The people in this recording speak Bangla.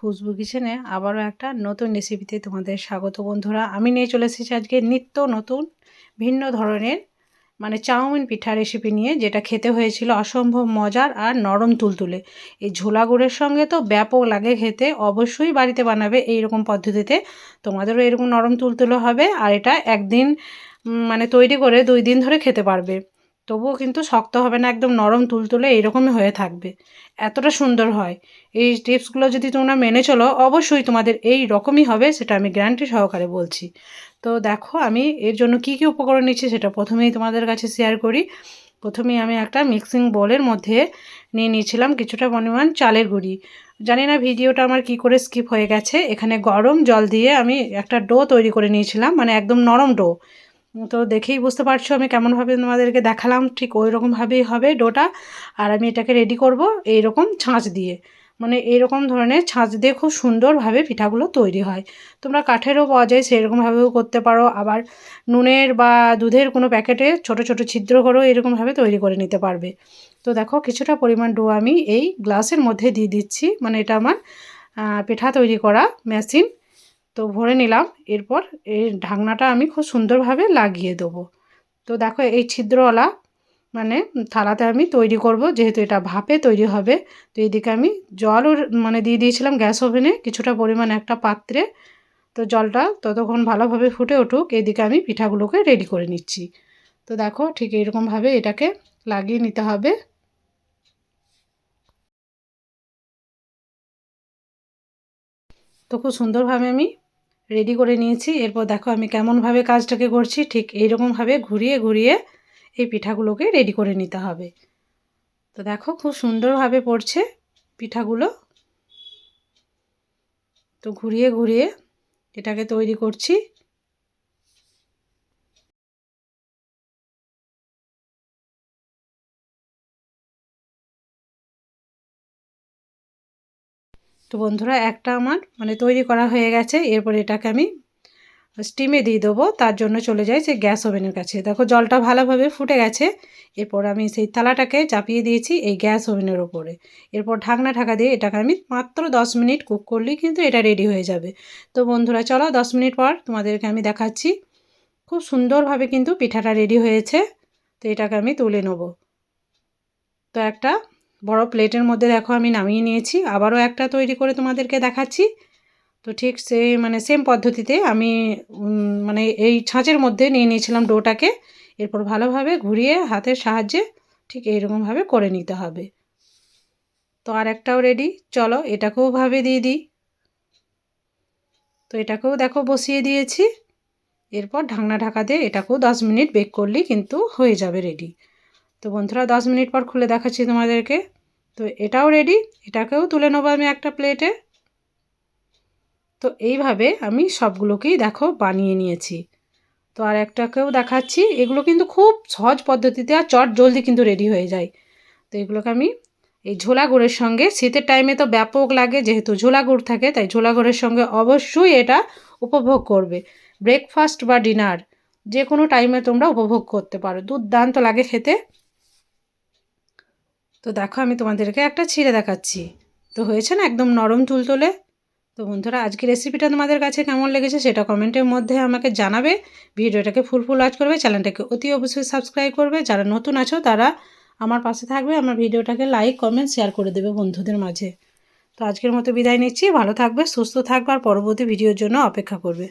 খুশবু কিচেনে আবারও একটা নতুন রেসিপিতে তোমাদের স্বাগত বন্ধুরা। আমি নিয়ে চলে এসেছি আজকে নিত্য নতুন, ভিন্ন ধরনের মানে চাউমিন পিঠা রেসিপি নিয়ে, যেটা খেতে হয়েছিল অসম্ভব মজার আর নরম তুলতুলে। এই ঝোলা গুড়ের সঙ্গে তো ব্যাপক লাগে খেতে, অবশ্যই বাড়িতে বানাবে এই রকম পদ্ধতিতে। তোমাদেরও এরকম নরম তুলতুলে হবে আর এটা একদিন মানে তৈরি করে দুই দিন ধরে খেতে পারবে। তবুও কিন্তু শক্ত হবে না, একদম নরম তুলতুলে এইরকমই হয়ে থাকবে। এতটা সুন্দর হয়। এই টিপসগুলো যদি তোমরা মেনে চলো, অবশ্যই তোমাদের এই রকমই হবে, সেটা আমি গ্যারান্টি সহকারে বলছি। তো দেখো, আমি এর জন্য কি কি উপকরণ নিচ্ছি সেটা প্রথমেই তোমাদের কাছে শেয়ার করি। প্রথমেই আমি একটা মিক্সিং বোলের মধ্যে নিয়ে নিয়েছিলাম কিছুটা পরিমাণ চালের গুঁড়ি। জানি না ভিডিওটা আমার কি করে স্কিপ হয়ে গেছে। এখানে গরম জল দিয়ে আমি একটা ডো তৈরি করে নিয়েছিলাম মানে একদম নরম ডো তো দেখেই বুঝতে পারছ, আমি কেমনভাবে তোমাদেরকে দেখালাম, ঠিক ওই রকমভাবেই হবে ডোটা। আর আমি এটাকে রেডি করব এই রকম ছাঁচ দিয়ে। মানে এইরকম ধরনের ছাঁচ দিয়ে খুব সুন্দরভাবে পিঠাগুলো তৈরি হয়। তোমরা কাঠেরও পাওয়া যায়, সেরকমভাবেও করতে পারো। আবার নুনের বা দুধের কোনো প্যাকেটে ছোট ছোট ছিদ্র করেও এরকমভাবে তৈরি করে নিতে পারবে। তো দেখো, কিছুটা পরিমাণ ডো আমি এই গ্লাসের মধ্যে দিয়ে দিচ্ছি। মানে এটা আমার পিঠা তৈরি করা মেশিন তো ভরে নিলাম। এরপর এই ঢাকনাটা আমি খুব সুন্দরভাবে লাগিয়ে দেবো। তো দেখো এই ছিদ্রওয়ালা মানে থালাতে আমি তৈরি করব, যেহেতু এটা ভাপে তৈরি হবে। তো এইদিকে আমি জলও মানে দিয়ে দিয়েছিলাম গ্যাস ওভেনে কিছুটা পরিমাণ একটা পাত্রে। তো জলটা ততক্ষণ ভালোভাবে ফুটে উঠুক এদিকে আমি পিঠাগুলোকে রেডি করে নিচ্ছি। তো দেখো ঠিক এরকমভাবে এটাকে লাগিয়ে নিতে হবে। তো খুব সুন্দরভাবে আমি রেডি করে নিয়েছি। এরপর দেখো আমি কেমনভাবে কাজটাকে করছি, ঠিক এইরকমভাবে ঘুরিয়ে ঘুরিয়ে এই পিঠাগুলোকে রেডি করে নিতে হবে। তো দেখো খুব সুন্দরভাবে পড়ছে পিঠাগুলো। তো ঘুরিয়ে ঘুরিয়ে এটাকে তৈরি করছি। তো বন্ধুরা, একটা আমার মানে তৈরি করা হয়ে গেছে। এরপর এটাকে আমি স্টিমে দিয়ে দেবো। তার জন্য চলে যাই সেই গ্যাস ওভেনের কাছে। দেখো, জলটা ভালোভাবে ফুটে গেছে। এরপর আমি সেই থালাটাকে চাপিয়ে দিয়েছি এই গ্যাস ওভেনের ওপরে। এরপর ঢাকনা ঢাকা দিয়ে এটাকে আমি মাত্র দশ মিনিট কুক করলেই কিন্তু এটা রেডি হয়ে যাবে। তো বন্ধুরা, চলো দশ মিনিট পর তোমাদেরকে আমি দেখাচ্ছি। খুব সুন্দরভাবে কিন্তু পিঠাটা রেডি হয়েছে। তো এটাকে আমি তুলে নেব। তো একটা বড় প্লেটের মধ্যে দেখো আমি নামিয়ে নিয়েছি। আবারও একটা তৈরি করে তোমাদেরকে দেখাচ্ছি। তো ঠিক সেই মানে সেম পদ্ধতিতে আমি মানে এই ছাঁচের মধ্যে নিয়ে নিয়েছিলাম ডোটাকে। এরপর ভালোভাবে ঘুরিয়ে হাতের সাহায্যে ঠিক এইরকমভাবে করে নিতে হবে। তো আর একটাও রেডি চলো এটাকেও ভাবে দিয়ে দিই। তো এটাকেও দেখো বসিয়ে দিয়েছি। এরপর ঢাকনা ঢাকা দিয়ে এটাকেও দশ মিনিট বেক করলেই কিন্তু হয়ে যাবে রেডি তো বন্ধুরা, দশ মিনিট পর খুলে দেখাচ্ছি তোমাদেরকে। তো এটাও রেডি এটাকেও তুলে নেব আমি একটা প্লেটে তো এইভাবে আমি সবগুলোকেই দেখো বানিয়ে নিয়েছি। তো আর একটাকেও দেখাচ্ছি, এগুলো কিন্তু খুব সহজ পদ্ধতিতে আর চট জলদি কিন্তু রেডি হয়ে যায়। তো এগুলোকে আমি এই ঝোলা গুড়ের সঙ্গে, শীতের টাইমে তো ব্যাপক লাগে, যেহেতু ঝোলা গুড় থাকে, তাই ঝোলা গুড়ের সঙ্গে অবশ্যই এটা উপভোগ করবে। ব্রেকফাস্ট বা ডিনার যে কোনো টাইমে তোমরা উপভোগ করতে পারো। দুর্দান্ত লাগে খেতে। তো দেখো আমি তোমাদেরকে একটা ছিঁড়ে দেখাচ্ছি। তো হয়েছে না একদম নরম তুলতুলে তো বন্ধুরা আজকে রেসিপিটা তোমাদের কাছে কেমন লেগেছে সেটা কমেন্টের মধ্যে আমাকে জানাবে। ভিডিওটাকে ফুল ফুল ওয়াচ করবে চ্যানেলটাকে অতি অবশ্যই সাবস্ক্রাইব করবে। যারা নতুন আছো, তারা আমার পাশে থাকবে, আমার ভিডিওটাকে লাইক কমেন্ট শেয়ার করে দেবে বন্ধুদের মাঝে। তো আজকের মতো বিদায় নিচ্ছি। ভালো থাকবে, সুস্থ থাকবে, আর পরবর্তী ভিডিওর জন্য অপেক্ষা করবে।